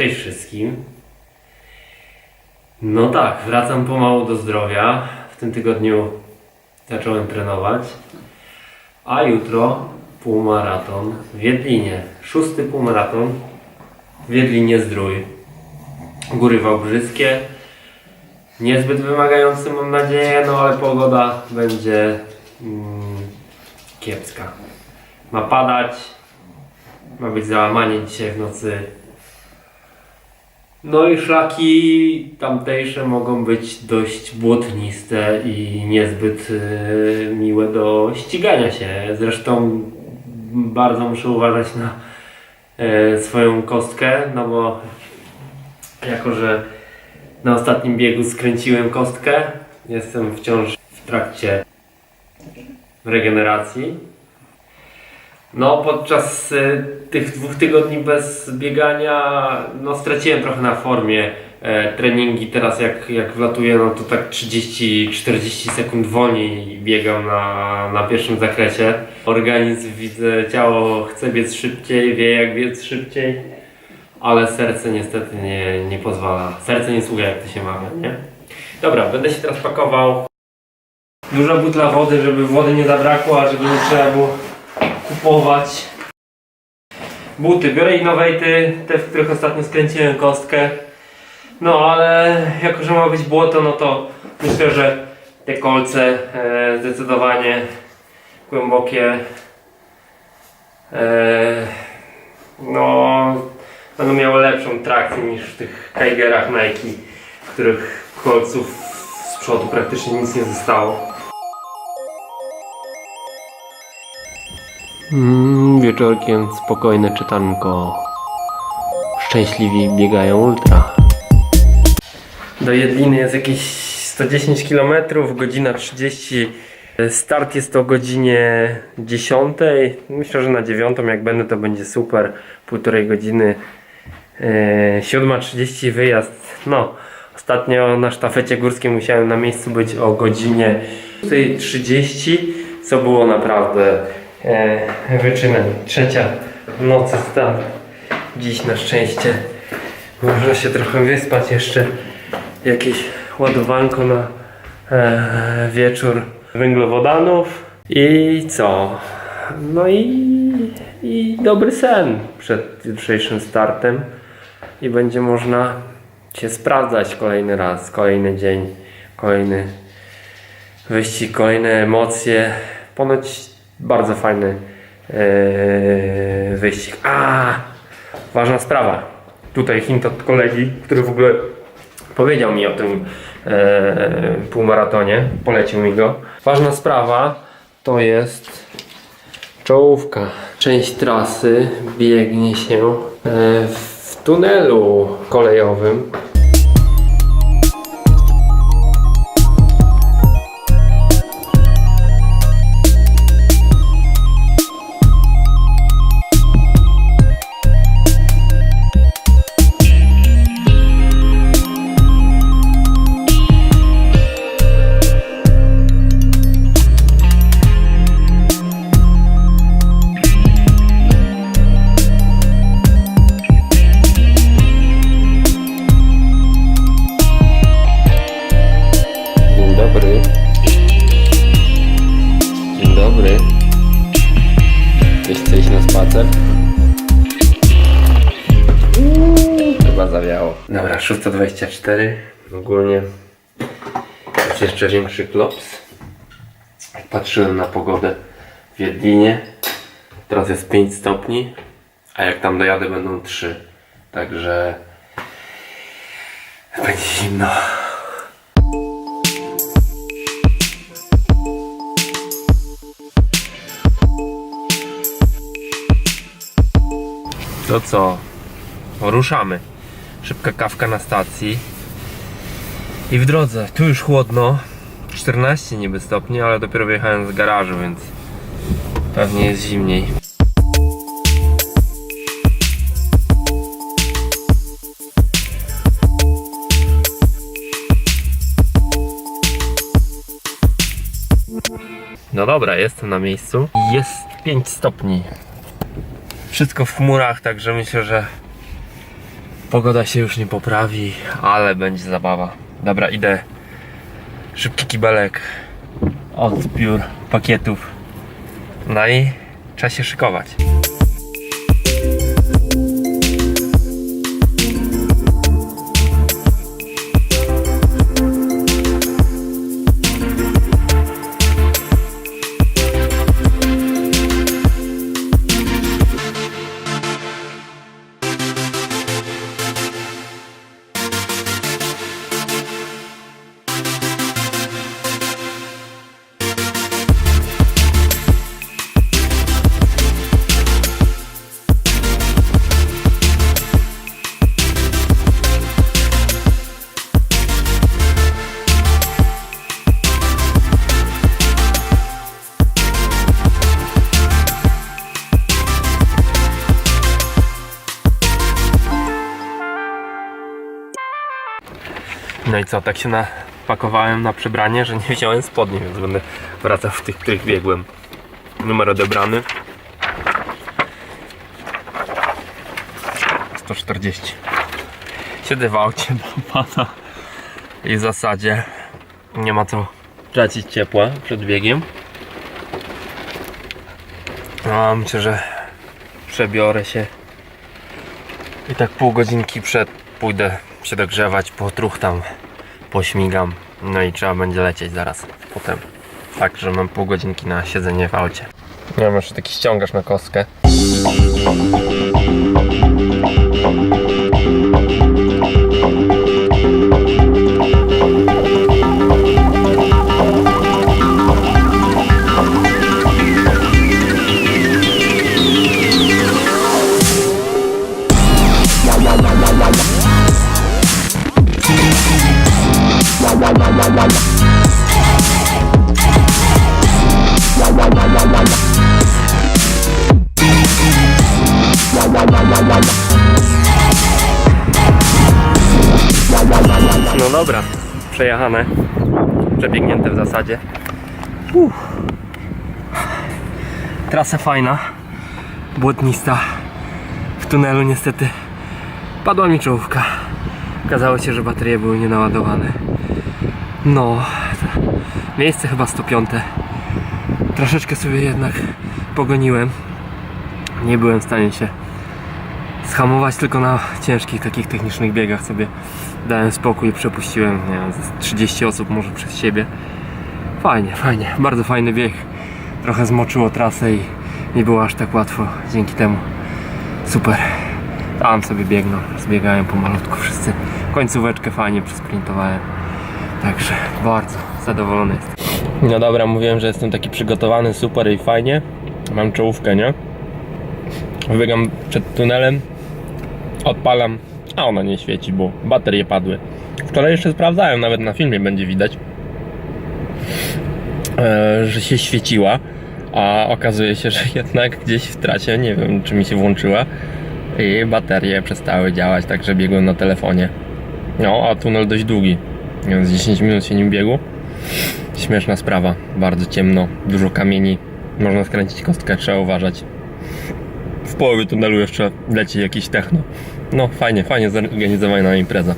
Cześć wszystkim. No tak, wracam pomału do zdrowia. W tym tygodniu zacząłem trenować. A jutro półmaraton w Wiedlinie. Szósty półmaraton w Wiedlinie Zdrój. Góry Wałbrzyskie. Niezbyt wymagający mam nadzieję, no ale pogoda będzie mm, kiepska. Ma padać, ma być załamanie dzisiaj w nocy. No i szlaki tamtejsze mogą być dość błotniste i niezbyt e, miłe do ścigania się. Zresztą bardzo muszę uważać na e, swoją kostkę, no bo jako, że na ostatnim biegu skręciłem kostkę, jestem wciąż w trakcie regeneracji. No, podczas y, tych dwóch tygodni bez biegania, no straciłem trochę na formie. E, treningi teraz jak, jak wlatuję, no to tak 30-40 sekund wolniej biegam na, na pierwszym zakresie. Organizm widzę, ciało chce biec szybciej, wie jak biec szybciej, ale serce niestety nie, nie pozwala. Serce nie sługa, jak to się mawia, nie? Dobra, będę się teraz pakował. Duża butla wody, żeby wody nie zabrakło, a żeby nie trzeba było kupować. Buty, biorę innowejty, te w których ostatnio skręciłem kostkę. No ale jako, że ma być błoto, no to myślę, że te kolce e, zdecydowanie głębokie e, no będą miały lepszą trakcję niż w tych Kaigerach Nike, w których kolców z przodu praktycznie nic nie zostało. Mm, wieczorkiem spokojne czytanko. Szczęśliwi biegają ultra. Do Jedliny jest jakieś 110 km, godzina 30. Start jest o godzinie 10. Myślę, że na 9 jak będę to będzie super. Półtorej godziny. E, 7.30 wyjazd. No, ostatnio na sztafecie górskiej musiałem na miejscu być o godzinie 30, co było naprawdę e, wyczynem. Trzecia w nocy start. Dziś na szczęście można się trochę wyspać jeszcze. Jakieś ładowanko na e, wieczór węglowodanów i co? No i, i dobry sen przed jutrzejszym startem i będzie można się sprawdzać kolejny raz, kolejny dzień, kolejny wyścig, kolejne emocje. Ponoć bardzo fajny e, wyścig. A, ważna sprawa. Tutaj hint od kolegi, który w ogóle powiedział mi o tym e, półmaratonie, polecił mi go. Ważna sprawa to jest czołówka. Część trasy biegnie się e, w tunelu kolejowym. Dobra, 624. Ogólnie jest jeszcze większy klops. Patrzyłem na pogodę w Wiedlinie. Teraz jest 5 stopni, a jak tam dojadę będą 3. Także będzie zimno. To co? Ruszamy. Szybka kawka na stacji. I w drodze. Tu już chłodno. 14 niby stopni, ale dopiero wyjechałem z garażu, więc pewnie jest zimniej. No dobra, jestem na miejscu. Jest 5 stopni. Wszystko w chmurach, także myślę, że Pogoda się już nie poprawi, ale będzie zabawa. Dobra, idę. Szybki kibelek. Odbiór pakietów. No i trzeba się szykować. No i co, tak się napakowałem na przebranie, że nie wziąłem spodni, więc będę wracał w tych, których biegłem. Numer odebrany. 140. Siedzę w aucie, pada. I w zasadzie nie ma co tracić ciepła przed biegiem. A myślę, że przebiorę się i tak pół godzinki przed pójdę się dogrzewać, potruchtam, pośmigam. No i trzeba będzie lecieć zaraz potem. Tak, że mam pół godzinki na siedzenie w aucie. Ja jeszcze taki ściągasz na kostkę. Dobra, przejechane, przebiegnięte w zasadzie. Uff. Trasa fajna, błotnista. W tunelu niestety padła mi czołówka. Okazało się, że baterie były nienaładowane. No, miejsce chyba 105. Troszeczkę sobie jednak pogoniłem. Nie byłem w stanie się schamować tylko na ciężkich takich technicznych biegach sobie dałem spokój i przepuściłem nie wiem, z 30 osób może przez siebie. Fajnie, fajnie, bardzo fajny bieg. Trochę zmoczyło trasę i nie było aż tak łatwo dzięki temu. Super. Tam sobie biegną, zbiegają pomalutku wszyscy. Końcóweczkę fajnie przesprintowałem. Także bardzo zadowolony jestem. No dobra, mówiłem, że jestem taki przygotowany, super i fajnie. Mam czołówkę, nie? Wybiegam przed tunelem, odpalam, a ona nie świeci, bo baterie padły. Wczoraj jeszcze sprawdzałem, nawet na filmie będzie widać, e, że się świeciła, a okazuje się, że jednak gdzieś w trasie, nie wiem czy mi się włączyła i baterie przestały działać, także biegłem na telefonie. No, a tunel dość długi, więc 10 minut się nim biegł. Śmieszna sprawa, bardzo ciemno, dużo kamieni, można skręcić kostkę, trzeba uważać w połowie tunelu jeszcze leci jakiś techno. No fajnie, fajnie zorganizowana impreza.